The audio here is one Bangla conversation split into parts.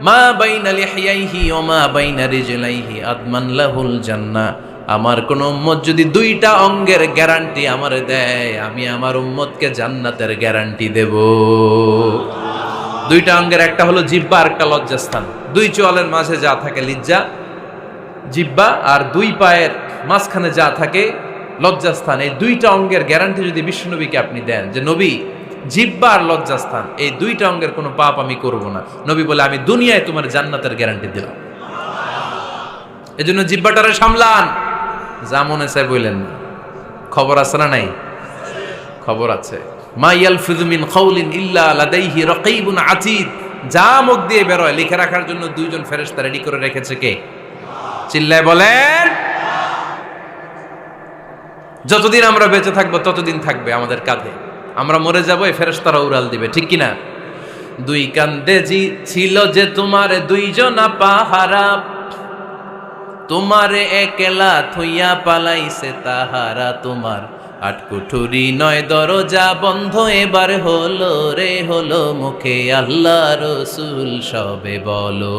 মা বাইনা লিহিয়াইহি ও মা বাইনা রিজলাইহি আদমান লাহুল আমার কোন উম্মত যদি দুইটা অঙ্গের গ্যারান্টি আমার দেয়, আমি আমার উম্মতকে জান্নাতের গ্যারান্টি দেব। দুইটা অঙ্গের, একটা হলো জিব্বা আর একটা লজ্জাস্থান। দুই চোয়ালের মাঝে যা থাকে লিজ্জা, জিব্বা আর দুই পায়ের মাঝখানে যা থাকে লজ্জাস্থান। এই দুইটা অঙ্গের গ্যারান্টি যদি বিশ্বনবীকে আপনি দেন, যে নবী জিব্বা আর লজ্জাস্থান, এই দুইটা অঙ্গের কোনো পাপ আমি করব না। নবী বলে, আমি দুনিয়ায় তোমার জান্নাতের গ্যারান্টি দিলাম। এজন্য জিব্বাটারে সামলান। যা মনে চাই বললেন খবর আছে না নাই? খবর আছে। মা ইয়ালফিযু মিন কাউলিন ইল্লা লাদাইহি রাকীবুন আতীদ। যা মুখ দিয়ে বেরোয়, লিখে রাখার জন্য দুইজন ফেরেশতা রেডি করে রেখেছে কে? চিল্লায় বলেন। যতদিন আমরা বেঁচে থাকব, ততদিন থাকবে আমাদের কাঁধে। আমরা মরে যাব এই ফেরেশতারা উড়াল দিবে, ঠিক কিনা? দুই কান্দে জি ছিল যে তোমার দুইজনা পাহারা, তোমারে একলা থইয়া পালাইছে তাহারা তোমার। আটকুঠুরি নয় দরজা বন্ধ, এবার হলো রে, হলো মুখে আল্লাহ রসুল, সবে বলো।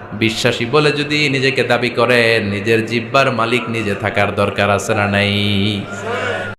বিশ্বাসী বলে যদি নিজেকে দাবি করেন, নিজের জিব্বার মালিক নিজে থাকার দরকার আছে না নাই?